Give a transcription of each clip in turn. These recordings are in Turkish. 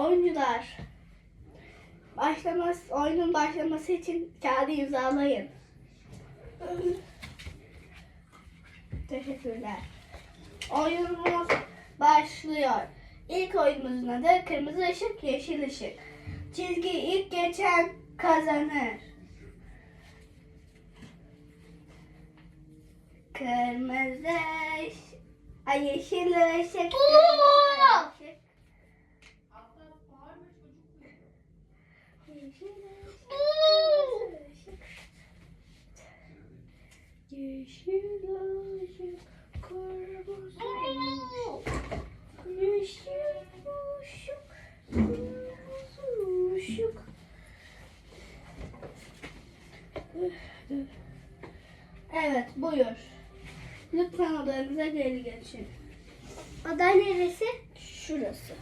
Oyuncular. Başlaması, oyunun başlaması için kağıdı imzalayın. Teşekkürler. Oyunumuz başlıyor. İlk oyunumuzun adı kırmızı ışık, yeşil ışık. Çizgi ilk geçen kazanır. Kırmızı ışık, yeşil ışık. Yeşil ışık, kırmızı. Yeşil ışık, kırmızı ışık. Evet, buyur. Lütfen odanıza geri geçin. Oda neresi? Şurası.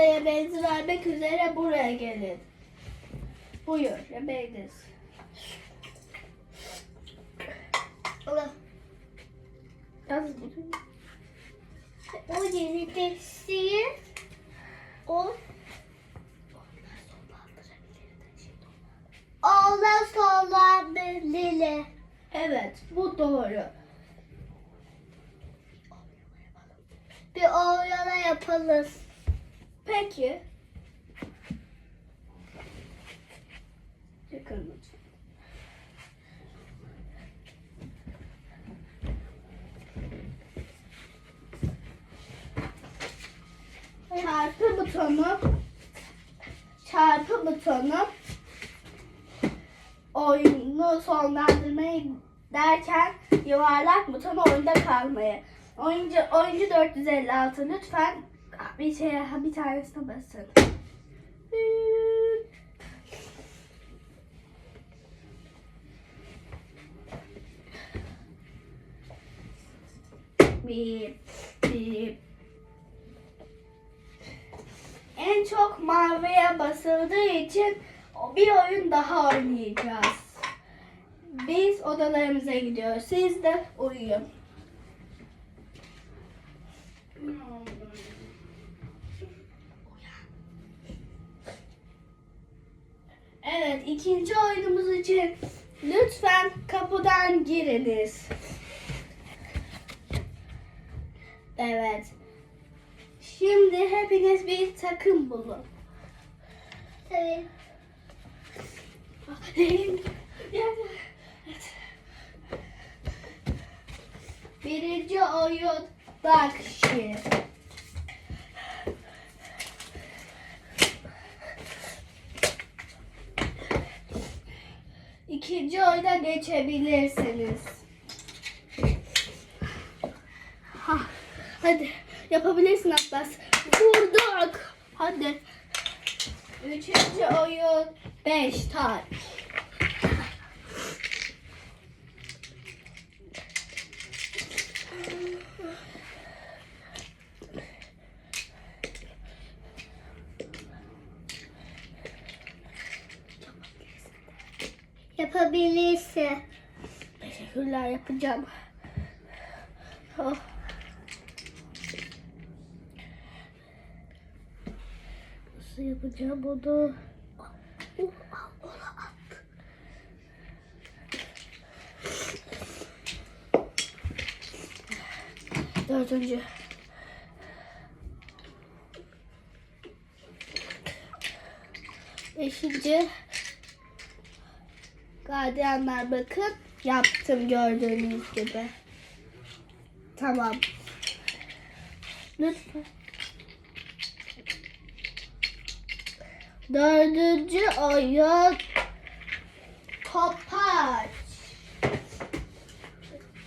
Size yemeğinizi vermek üzere buraya gelin. Buyur, yemeğiniz. Allah. Yalnız O yeni tepsiyi. O. Ondan sonra belirli. Evet, bu doğru. Bir oylama yapalım. Peki. Çıkın lütfen. Çarpı butonu çarpı butonu oyunu sonlandırmayı derken yuvarlak butonu oyunda kalmayı. Oyuncu oyuncu 456 lütfen bir şey bir tanesine basın. Bir. En çok maviye basıldığı için bir oyun daha oynayacağız. Biz odalarımıza gidiyoruz. Siz de uyuyun. Evet, ikinci oyunumuz için lütfen kapıdan giriniz. Evet. Şimdi hepiniz bir takım bulun. Tabii. Birinci oyun Dakşi. İkinci oyuna geçebilirsiniz. Ha, hadi yapabilirsin Atlas. Vurduk. Hadi. Üçüncü oyun beş taş. Yapabilirsin. Teşekkürler yapacağım. Oh. Nasıl yapacağım onu? Oh, at. Dördüncü. Beşinci. Gardiyanlar bakın yaptım gördüğünüz gibi. Tamam. Lütfen. Dördüncü oyun topa